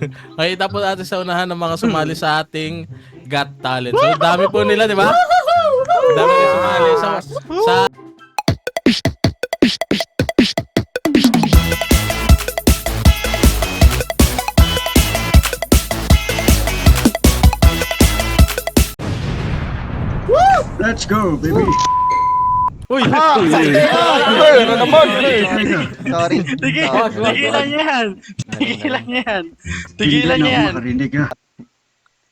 Okay, tapos natin sa unahan ng mga sumali sa ating Got Talent. So, dami po nila, di ba? Dami na sumali sa, sa Let's go, baby. Uy! Ano naman? Sorry. Tigilan niya yan. Tigilan niya yan. Tigilan yan. ha.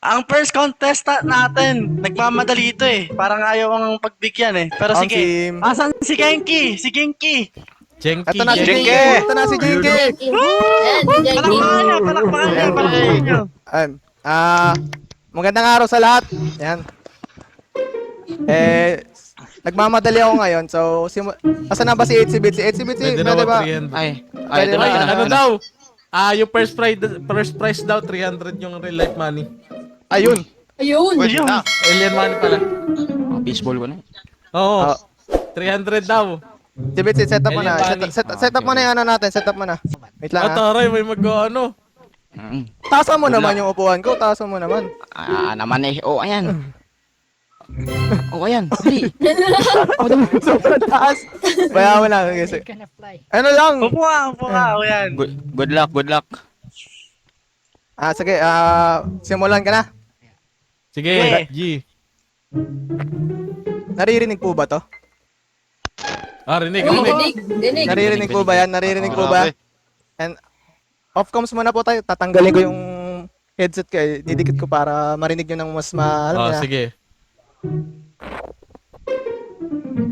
Ang first contestant natin, nagmamadali ito eh. Parang ayaw ang pagbigyan eh. Pero sige. team. Asan si Genki? Si Genki. Jenky! Ito na si Jenke. Jinky. Ito na si Jenky. Palakpakan niya, palakpakan niya, palakpakan niya. Ah, magandang araw sa lahat. Ayan. Eh, nagmamadali ako ngayon. So, simu- Asan na ba si 8 Bitsy? 8 Bitsy, Pwede pwede na ba? 300. Ay, Pwede ay, ito ba? na, Ay, ito ano na. daw? Ah, yung first prize, first prize daw, 300 yung real life money. Ayun. Ayun. Pwede Ayun. na. Alien money pala. Oh, baseball ko na. Oo. Ah. 300 daw. Si Bitsy, set up mo na. Set, set, set up mo na yung ano natin. Set up mo na. Wait lang At ha. taray, may mag-ano. Mm. Taasan mo naman yung upuan ko. Taasan mo naman. Ah, naman eh. Oh, ayan. Oh, ayan. Dali. Sobrang taas. Baya mo lang. Kasi. Ano lang. Upo ka, upo ka. O yan. Good, good luck, good luck. Ah, sige. Ah, simulan ka na. Sige, Okay. G. Naririnig po ba to? Ah, rinig, Uy, rinig. dinig, dinig. Naririnig po ba yan? Naririnig po ba? And off coms muna po tayo. Tatanggalin ko yung headset ko. eh. Didikit ko para marinig nyo ng mas ma... Alam Oh, niyo na. sige. thank you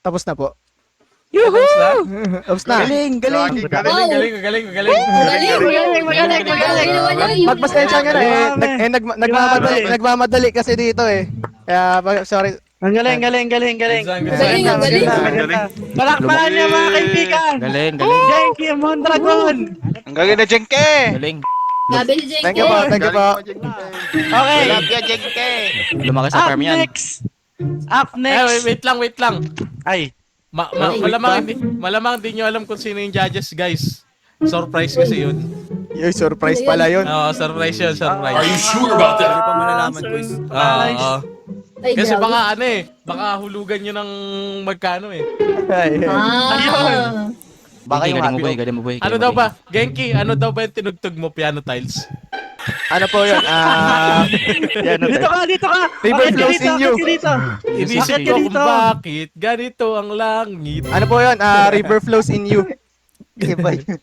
Tapos na po. Na? Tapos na. Galing, galing. Galing, galing, galing, galing. Magaling, magaling. Magaling. Magpasensya ka na eh. Nag, eh nag, nagmamadali, kasi dito eh. Kaya, sorry. Ang galing, galing, galing, galing. Galing, galing. Palakpakan niya mga kaibigan. Galing, galing. Genki Mondragon. Ang galing na Jenke! Galing. Sabi ni Jenky. Thank you po, thank you po. Okay. Tilapia Jenke! Lumaki sa Up farm yan. next. Up wait, next. wait lang, wait lang. Ay. Ma ma Wait, malamang, hindi, malamang di nyo alam kung sino yung judges, guys. Surprise kasi yun. Yung surprise pala yun. Oo, surprise yun, surprise. Are you sure about that? Hindi pa malalaman, boys. Oo, oo. Ay, Kasi baka ano eh, baka hulugan nyo ng magkano eh. Ay, ay. Ah. Baka yung galing mo happy boy, galing mo boy. Ano daw ba? Genki, ano daw ba yung tinugtog mo piano tiles? Ano po yun? Ah, yan, Dito ka, dito ka. River Bakit ka flows dito? in you. Bakit ka dito? Inisip Bakit ko ka kung dito? bakit ganito ang langit. ano po yun? Ah, river flows in you. Iba yun.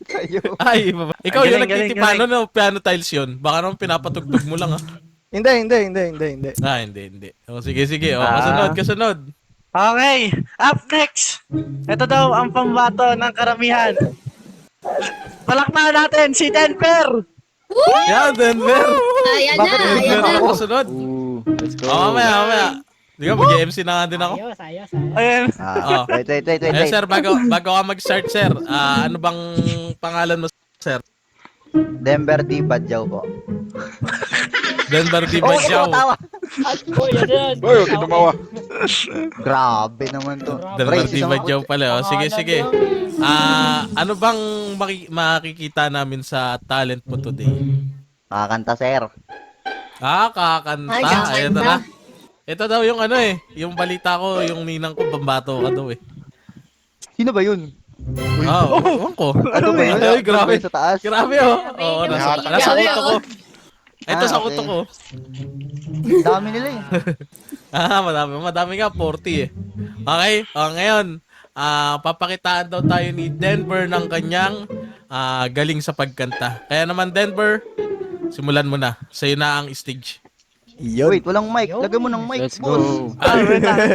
Ay, baba. Ikaw Galing, yung galing, nagtitipano galing. no piano tiles yun. Baka naman pinapatugtog mo lang ah. Hindi, hindi, hindi, hindi, hindi. Ah, hindi, hindi. O, sige, sige. O, Ah. kasunod, kasunod. Okay. Up next. Ito daw ang pambato ng karamihan. Palakpakan natin si Denver. Yan, Denver. Ayan na, Bakit ayan Denver na. ang kasunod? Ooh, let's go. O, mamaya, mamaya. Di ba, mag-MC na nga din ako. Ayos, ayos, ayos. Ayan. Oh. Ah, wait, wait, wait, wait, Eh, wait. sir, bago, bago ka mag-start, sir, ah, ano bang pangalan mo, sir? Denver Di Badjaw po. Denver Oh, Badyaw. tawa. Oh, yan yan. Huwag ka tumawa. Grabe naman to. Denver isang- Badyaw pala. Oh. Sige, sige. Ah, ano bang maki- makikita namin sa talent mo today? Kakanta, sir. Ah, kakanta. Ay. Ayan na. Ito daw yung ano eh, yung balita ko, yung ninang ko, bambato ka daw eh. Sino ba yun? Oh, ewan ko. Ano ba yun? Ay, grabe. Sa taas. Grabe oh. Oo, nasa, nasa uto ko. oh. Ito Ah, sa uto ko. Dami nila eh. Ah, madami. Madami nga, 40 eh. Okay, oh, ngayon, ah papakitaan daw tayo ni Denver ng kanyang ah, galing sa pagkanta. Kaya naman, Denver, simulan mo na. Sa'yo na ang stage. Yun. Wait, walang mic. Lagyan mo ng mic, Let's boss. go. Ah,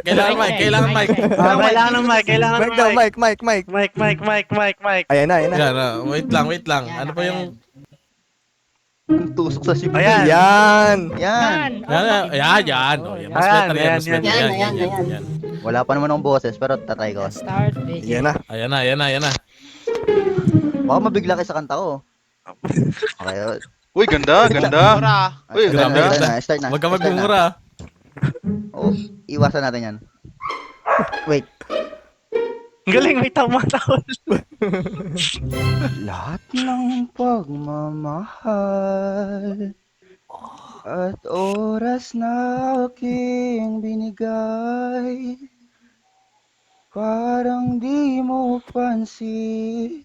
kailangan mic, kailangan mic. Ah, kailangan ng mic, kailangan ng Mic daw, mic. mic, mic, mic. Mic, mic, mic, mic, mic. Ayan na, ayan na. Yan, ah, wait lang, wait lang. Ano pa yung... Ang tusok sa ship. Ayan. Yan. Yan. Yan, ah, yan, yan. Oh, yan. Mas Ayan, better yan, ayan, better yan. yan. Yan, Yan. Wala pa naman akong boses, pero tatry ko. Start video. Yan na. Ayan na, ayan na, ayan na. Baka mabigla kayo sa kanta ko. Okay, oh. Uy, ganda, ganda. Uy, grabe, na, ganda. start na, start na. Huwag ka start na. magmumura. Oh, iwasan natin yan. Wait. Ang galing, may tama-tawal. Lahat ng pagmamahal at oras na aking binigay Parang di mo pansin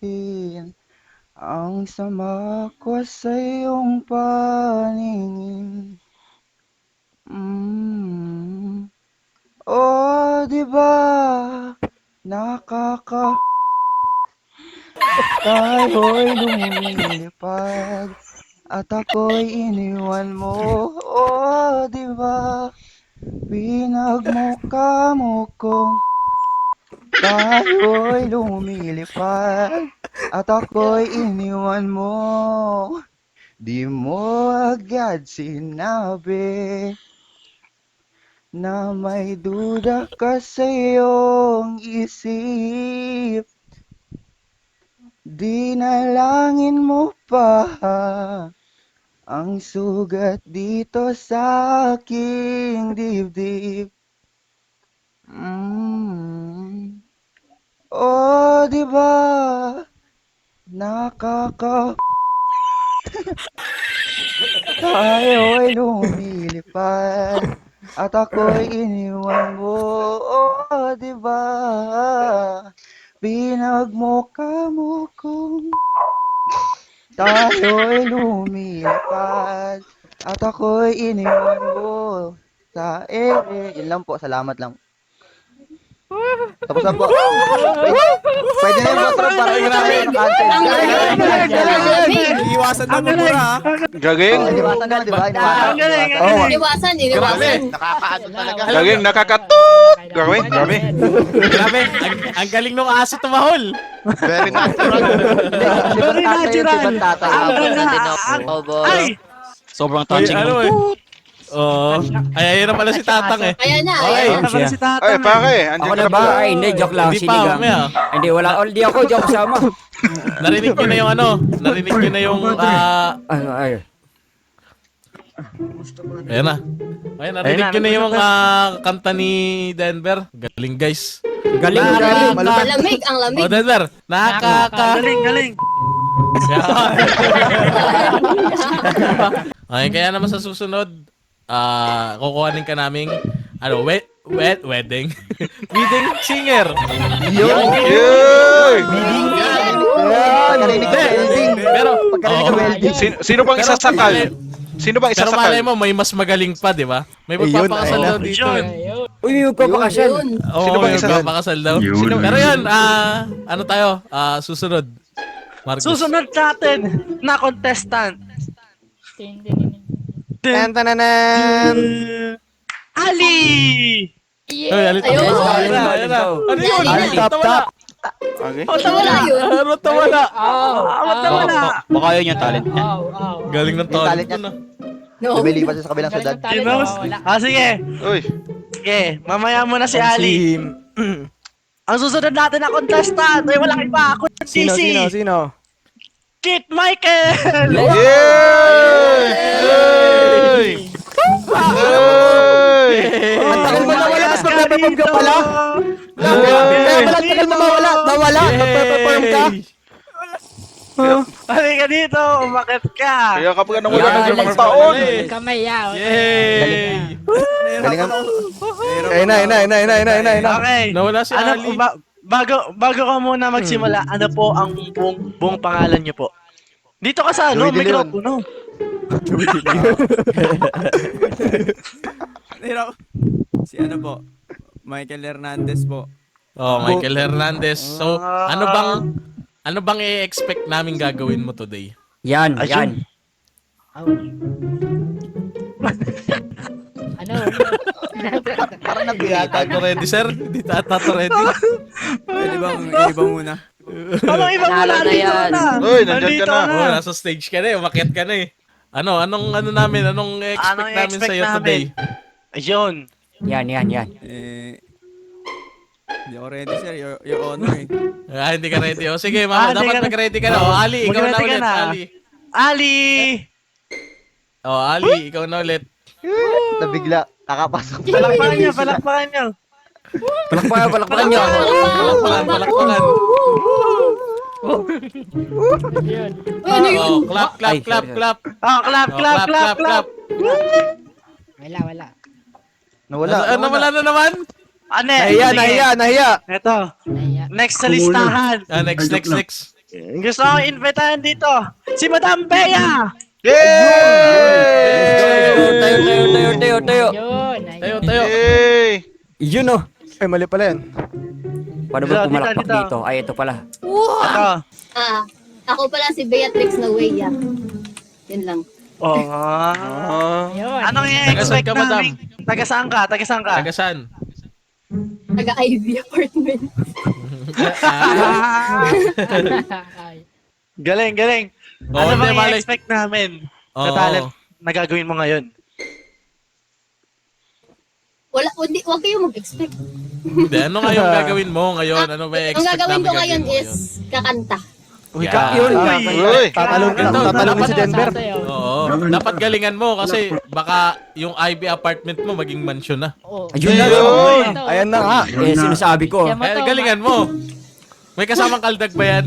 ang sama ko sa iyong paningin mm. Oh, di ba nakaka Tayo'y lumilipad at ako'y iniwan mo. Oh, di ba? Pinagmukha mo kong tayo'y lumilipad at ako'y iniwan mo. Di mo agad sinabi na may duda ka sa iyong isip. Dinalangin mo pa ang sugat dito sa aking dibdib. Mm. Oh, di ba? Nakaka... Tayo'y lumilipad at ako'y iniwan mo. Oh, di ba? Pinagmukha mo kong tayo'y lumilipad at ako'y iniwan mo sa ere. Yun lang po, salamat lang. Tapos na po. Pwede na yung botro para grabe. Ang galing, ang galing. Iwasan na galing. mumura. Gaging. Oh, Iniwasan naman, di ba? Ang galing, ang galing. Grabe. iniwasan. Nakakaano talaga. Gaging, nakakatut. Grabe, grabe. Grabe, ang, galing nung aso tumahol. Very natural. Very natural. Ang. Ay! Sobrang Ay, ano eh. Oo. Ay, ayun na pala si Tatang eh. Ayan na, Okay. ayan. Ano pala si Ay, Tatang? pare, andyan Ako ka na na ba? pala. Ay, hindi, joke lang. Hindi pa, Sinigang. mamaya. Hindi, wala. oh, Hindi ako, joke sama. Narinig nyo na yung ano, narinig nyo na yung, ah, Ay, ay. ayan na. Ayun, narinig Ayun na, nyo na yung ah, kanta ni Denver. Galing guys. Galing. Galing. Ang lamig, ang lamig. Oh, Denver, nakaka... Galing, galing. okay, kaya naman sa susunod, ah, kukuhanin ka naming, ano, wet, wet, wedding. wedding singer. Narinig ko Hindi, welding. Pero, Pagkarinig oo. welding. Sino, sino bang isasakal? Sino bang Pero malay isasakal? mo, may mas magaling pa, di ba? May magpapakasal daw dito. Yun. eh. Uy, may magpapakasal. Yun. Oo, Sino bang magpapakasal daw. Yun. Pero yun, ah, ano tayo? Ah, susunod. Marcos. Susunod natin na contestant. Tin, tin. Tan tananan. Ali! Ay, alit. Ayun. Ayun na, ayun na. Ano yun? Ay, yan. tawala. Okay. Oh, Wala yun. Ano Awat na aw, wala. Baka yun yung talent niya. Galing ng talent niya. No. Lumilipas siya sa kabilang syudad. Nawawala. Ah, sige. Uy. Sige, mamaya muna si Si... Ali. Ang susunod natin na contestant ay walang iba. Kundi Sino, si sino, sino? Kit Michael! Yay! Yay! Yay! Ang tagal mo magpe-perform ka pala? Yay! Kaya pala tagal mawala, nawala, magpe-perform ka? Halika dito, umakit ka. Kaya kapag nawala ng limang taon. Kamay ah. Yay! Galingan. Ayun na, ayun na, ayun na, ayun na, ayun na, ayun na. Okay. Nawala si Ano, Ali. ba- bago bago ka muna magsimula, ano po ang buong, buong pangalan niyo po? Dito ka sa ano, mikropono. Si ano po? Michael Hernandez po. Oh, Michael Hernandez. So, Ah. ano bang ano bang i-expect namin gagawin mo today? Yan, Ayun. yan. Ano? Parang Hindi nabihatan. ata to ready, sir. Hindi ata to ready. Pwede bang iba muna? Anong ibang Panalo wala na dito yan. na? Uy, nandyan Nandito ka na. Oh, nasa stage ka na eh. Umakyat ka na eh. Ano, anong ano namin, anong expect Anong namin i-expect sa iyo namin? today? Ayun. Yan, yan, yan. Eh, hindi ako ready sir, your, your honor eh. Ah, hindi ka ready. O sige, Ah, mama, hindi dapat ka na- mag-ready ka na. O, Ali, ikaw na Mag-ready ka ulit. na. Ali. Ali! O, Ali, ikaw na ulit. Nabigla. Kakapasok. Palakpakan niyo, palakpakan niyo. Palakpakan, palakpakan nyo. Palakpakan, palakpakan. Yun. Uy, ano yun? Oh, clap, clap, Ay, clap, sorry, sorry. clap. Oh, clap, Oh, clap, clap, clap. Wala, wala. Nawala. Ano, wala na naman? Ane, Nahiya, sige. nahiya, nahiya. Eto, next sa listahan. Ah, next, next, next. Gusto ko invitahan dito. Si Madam Bea! Yay! Tayo, tayo, tayo, tayo, tayo. Yun. ayun. Tayo, tayo. Yay! Yun oh. Ay, mali pala yan. Paano Dito, ba dito, pumalakpak dito. dito? Ay, ito pala. Ito. Ah, ako pala si Beatrix Nawaya. Yun lang. Oh. Yun. Anong Taga saan i-expect ka, madam? namin? Taga saan ka? Taga saan ka? Taga saan? Taga-IV apartment. Ah, Ay. Galing, galing. Oh, ano bang malay. i-expect namin sa Oo. talent na gagawin mo ngayon? Wala, hindi, huwag kayong mag-expect. Hindi, ano ngayon gagawin mo ngayon? Ano ba Ang i-expect gagawin ko ngayon is kakanta. Uy, Yeah. yun. Uy! Tatalon, Ito, tatalon si Denver. Sasayaw. Oo. Dapat galingan mo kasi baka yung IB apartment mo maging mansion na. Oo. Ayun na. Yun! Ito. Ayan na nga. Eh, sinasabi ko. Kaya to, galingan mo. May kasamang kaldag ba yan?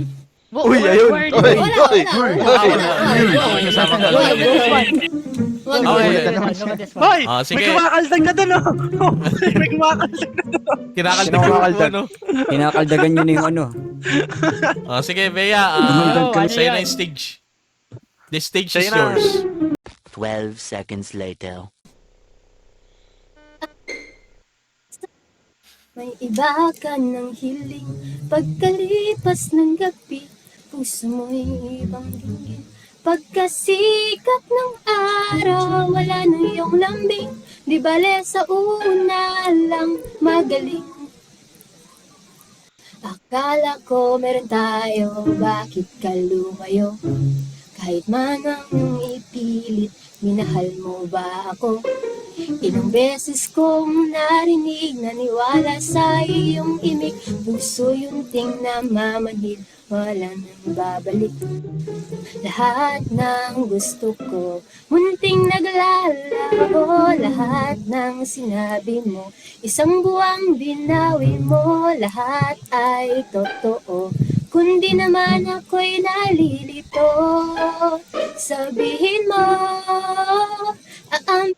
Uy, ayun. Uy! Uy! Ah, wala. May kasamang kaldag. Hoy! Ah, sige. may kumakaldag na doon, oh! may kumakaldag na doon. Kinakaldag mo Kinakaldag. ano. Kinakaldagan nyo na yung ano. Ah, sige, Bea. Ano sa'yo na yung stage. The stage Sa'yo is na. yours. 12 seconds later. May iba ka ng hiling Pagkalipas ng gabi Puso mo'y ibang tingin Pagkasikat ng araw Wala na iyong lambing Di bale sa una lang Magaling Akala ko meron tayo Bakit ka lumayo? Kahit man ang ipilit Minahal mo ba ako? Ilang beses kong narinig Naniwala sa iyong imig Puso yung ting na mamanhid Wala nang babalik. Lahat ng gusto ko Munting naglalaro. Lahat ng sinabi mo Isang buwang binawi mo. Lahat ay totoo Kundi naman ako'y nalilito. Sabihin mo Aam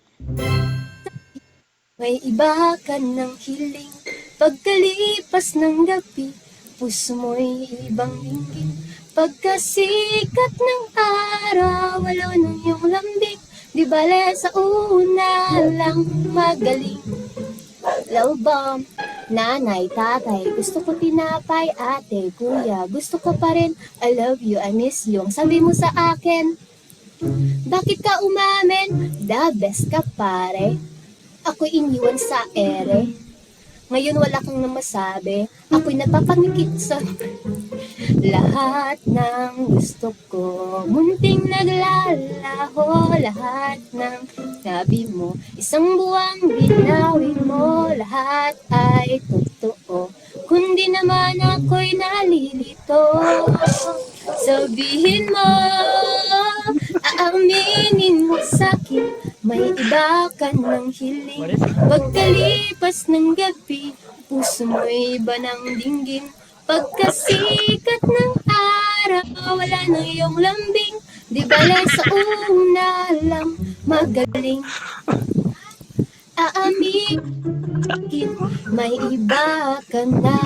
may iba ka ng hiling Pagkalipas ng gabi. Puso mo'y ibang linggin Pagkasikat ng araw. Wala ng iyong lambing Di bale sa una lang magaling. Hello, Bom. Nanay, tatay, gusto ko tinapay, ate, kuya, gusto ko pa rin, I love you, I miss you, sabi mo sa akin, bakit ka umamin? The best ka pare. Ako iniwan sa ere. Ngayon wala kang namasabi. Ako'y napapangikit sa Lahat ng gusto ko. Munting naglalaho Lahat ng sabi mo. Isang buwang binawi mo Lahat ay totoo. Kundi naman ako'y nalilito. Sabihin mo Aaminin mo sa'kin May iba ka ng hiling. Pagkalipas ng gabi Puso mo'y iba ng dinggin. Pagkasikat ng araw Wala na iyong lambing. Di bale sa una lang Magaling. Aamin May iba ka na.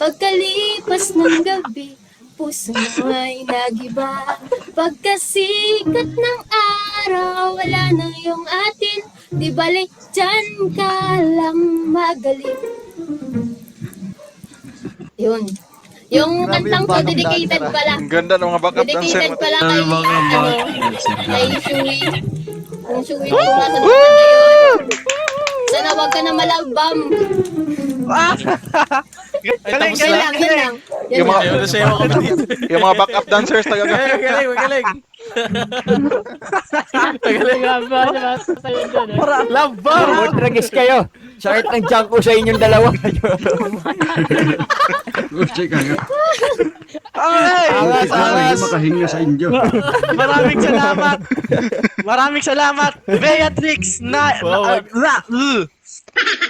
Pagkalipas ng gabi Puso mo ay nagiba Pagkasikat ng araw Wala na yung atin. Di balik dyan ka lang magaling. Yun. Yung Grabe kantang yung ko dedicated dancer, ah. pala. Ang ganda ng mga backup dancer Dedicated pala kay Ano ba ang ano Kay Shui Kung Shui kung nasa naman ngayon Sana wag ka na malabam Galing, Yun galing, lang Yun Yung mga- na sa'yo ako dito. Yung mga backup dancers talaga. Eh, magaling, magaling. magaling. Grabe ba sa'yo dun eh. Labang! Tragis kayo. Sakit ng junk ko sa inyong dalawa. Gusto kayo. Ay! Angas, angas. makahinga sa inyo. Maraming salamat. Maraming salamat. Beatrix na, na, na, na,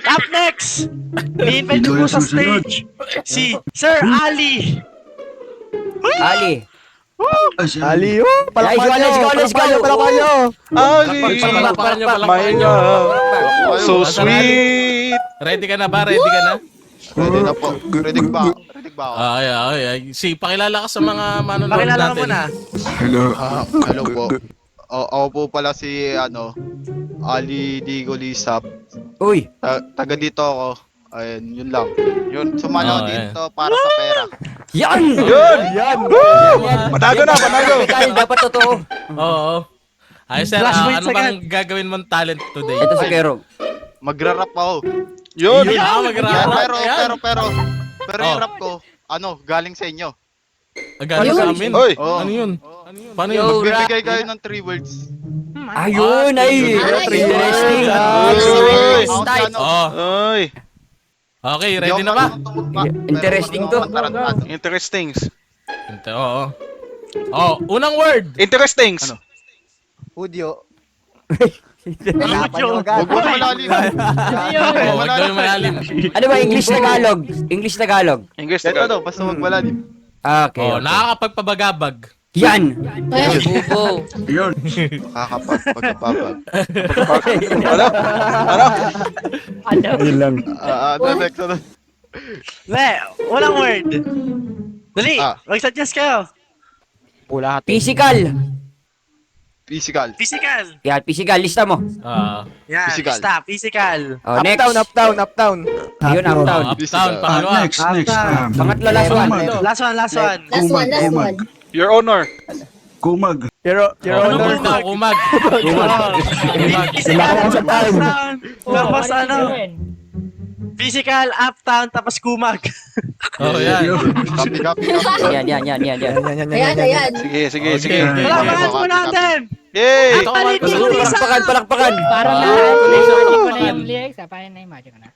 Up next, i-invite ko po sa stage si Sir Ali. Ali. Ali, oh, palakpakan Guys, let's go, nyo, let's go. palakpakan nyo. Ali! Palakpakan nyo, palakpakan My nyo. So sweet! Ready ka na ba? Ready ka na? Ready na po. Ready ba? Ready ba? Ay, ay, ay. Si, pakilala ka sa mga manonood Pakilala natin. ka muna. Hello. Ah, hello po. Ako po pala si, ano, Ali Digo Lisap. Uy. Ta- taga dito ako. Ayun, yun lang. Yun, sumano Oh, dito para sa pera. Yan! Yun! Yan. Panalo na! Kaya dapat totoo. Oo. Ay, sir, ah, ano bang gagawin mong talent today? Ito si Kero. Magra-rap ako. Yun! Yun, ah, Yan, magra-rap. pero, Ayan. pero, pero, pero yung Oh. rap ko, ano, galing sa inyo. Agad sa amin. Oy! Ano yun? Ano yun? Paano yun? Magbibigay kayo ng three words. Ayun, ay. Ay, Interesting. Oy! Oh, Oy! okay, ready na ba? Interesting to. Interesting. Ito, oo. Oh, unang word. Interesting. Ano? Udyo. Udyo. Hirapan nyo agad. Huwag mo malalim. Oh, wag daw yung malalim. Ano ba, English Tagalog? English Tagalog. English Ito daw, basta huwag malalim. Okay. Oh, okay. nakakapagpabagabag. Yan. Ay, Yun. Kakapag, pagkapapag. Ano? Ano? Ano? Yun lang. Ah, ano, next, ano? Le, walang word. Dali, Ah. mag-suggest kayo. Physical. Physical. Physical. Yan, physical. Lista mo. Ah, Yan, Physical. stop. Physical. Oh, next. Uptown, uptown, uptown. Ayun, uptown. uptown, Ah, pangalawa. next, next. Ah, Ah, Pangatlo, last one. Last one, last one. last one, last one. Your Honor. Kumag. Your, your Oh, honor. kumag daw, kumag. Kumag. Kumag. Uptown, tapos ano, physical, uptown, tapos kumag. Oh, yan. Copy, copy, copy. Yan, yan, yan, yan, yan. Yan, yan, yan, yan, Ayan, yan. ayan. Sige, sige, Okay, sige. okay. Palakpakan po natin! Yay! Ito ka, Marcos. Palakpakan, palakpakan. Parang Ah, na-imagine ko na okay. yung lyrics ah. Parang na-imagine ko na.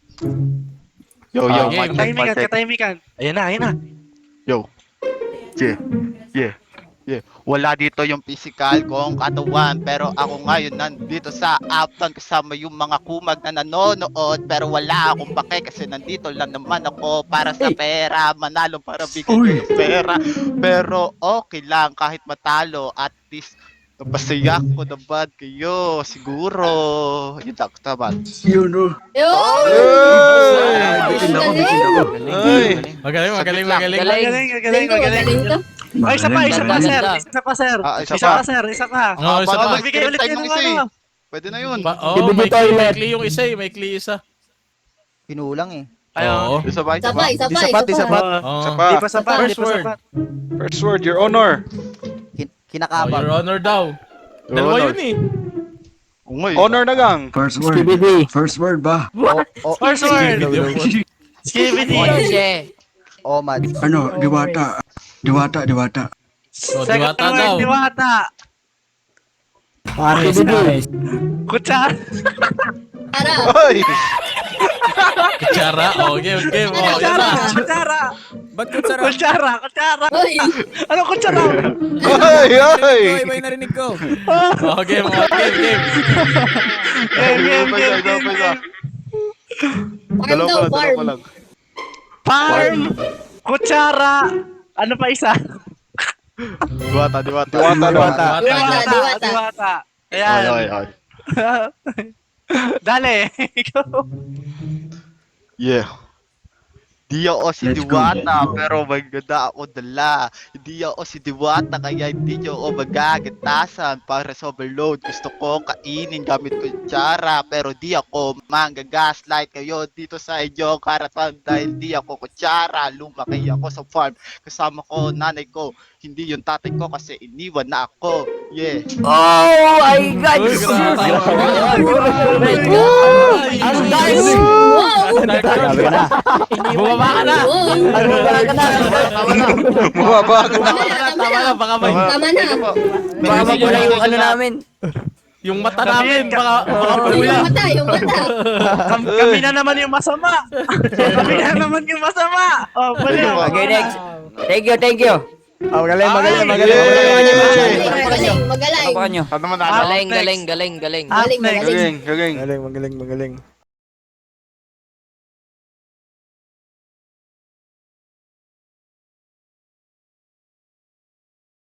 Yo, yo, Ah, mic check, mic Katahimikan, check. katahimikan. Ayan na, ayan na. Yo. Yeah. Yeah. Yeah. Wala dito yung physical kong katawan pero ako ngayon nandito sa Uptown kasama yung mga kumag na nanonood pero wala akong pake kasi nandito lang naman ako para sa pera manalo para bigyan ng pera pero okay lang kahit matalo at least napasaya ko naman kayo siguro yun lang tama Yun, oh. Yun! Bitin ako, bitin ako. ay Magaling, magaling, magaling. Magaling, magaling, magaling. Ay, isa pa, isa pa, Magaling. sir. Isa pa, sir. Ah, isa pa. pa, sir. Isa pa. Oh, isa pa. Magbigay ulit kayo ng ano. pwede na yun Ibigay may, kli yung isa eh. May kli isa. Pinulang eh. Ayaw. Oo. isa pa Isa pa, isa Di pa, sapat, di isa pa. sapat. Sapat, First word. first word your honor Kin- Oh, your honor daw. Your Dalawa honor. yun eh. Ungay. Honor na gang. First word. Skibidi. First word ba? O, o, First word. Video. Skibidi. o, Mads. Ano, diwata. Diwata, diwata. O, Second diwata word, daw. Diwata. Pares, pares. Kutsara. Para. Hoy. Kutsara. O, game, game. O, yan Kutsara. Kutsara. Ba't kutsara? Kutsara. Kutsara. Hoy, Ano kutsara? Hoy, hoy! Iba yung narinig ko. O, game, o, game, game. Game, game, game, game, game. farm daw, farm. Farm. Kutsara. Ano pa isa? Diwata, diwata. Diwata, Diwata. Diwata. Diwata. Diwata. Ay, Ayan. ay, ay. Dale. Ikaw. Yeah. Di ako si Let's go. Diwata, pero maganda ako dala. Hindi ako si Diwata, kaya hindi nyo ako magagatasan para sa overload. Gusto ko kainin gamit ko yung tsara, pero di ako manggagaslight kayo dito sa inyo karatan dahil di ako kutsara. Lumaki ako sa farm, kasama ko nanay ko. Hindi yung tatay ko kasi iniwan na ako. Yeah. Oh my God! Ang dami! Grabe ka na. Bumaba ka na. Wow! Ano ba ka na? Bumaba ka na. Tama na, Tama na, baka may... Tama na. Baka mapula yung ano namin. Yung mata namin, baka... baka Yung mata, yung mata. Kam- kami na naman yung masama. kami na naman yung masama. Oh, bali. Okay, next. Thank you, thank you. Ah, magaling, magaling, magaling. Magaling, magaling. Ano pa kanyo? Ano man Ah, ano? galing, galing, galing, galing. Magaling, magaling. galing. Magaling, magaling, magaling.